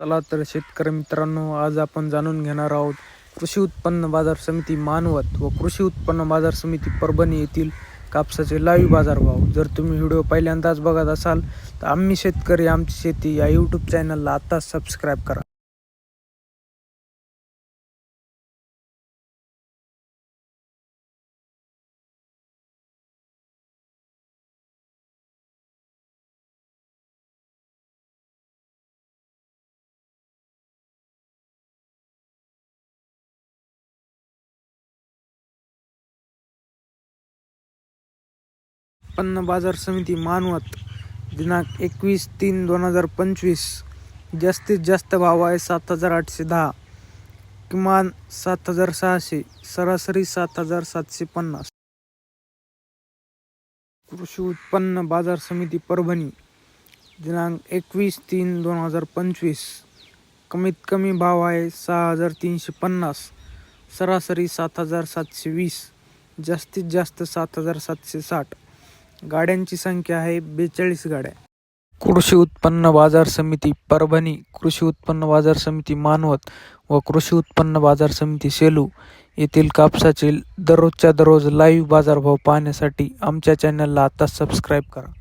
चला तर शेतकरी मित्रांनो आज आपण जाणून घेणार आहोत कृषी उत्पन्न बाजार समिती मानवत व कृषी उत्पन्न बाजार समिती परभणी येथील कापसाचे लाईव्ह बाजारभाव. जर तुम्ही व्हिडिओ पहिल्यांदाच बघत असाल तर आम्ही शेतकरी आमची शेती या यूट्यूब चॅनलला आत्ताच सबस्क्राईब करा. उत्पन्न बाजार समिती मानवत दिनांक एकवीस तीन दोन हजार पंचवीस. जास्तीत जास्त भाव आहे सात हजार आठशे दहा. किमान सात हजार सहाशे सरासरी सात हजार सातशे पन्नास. कृषी उत्पन्न बाजार समिती परभणी दिनांक एकवीस तीन दोन हजार पंचवीस. कमीत कमी भाव आहे सहा हजार तीनशे पन्नास सरासरी सात हजार सातशे वीस. जास्तीत जास्त सात हजार सातशे साठ. गाड्यांची संख्या आहे बेचाळीस गाड्या. कृषी उत्पन्न बाजार समिती परभणी कृषी उत्पन्न बाजार समिती मानवत व कृषी उत्पन्न बाजार समिती सेलू येथील कापसाचे दररोजच्या दररोज लाईव्ह बाजारभाव पाहण्यासाठी आमच्या चॅनलला आता सबस्क्राईब करा.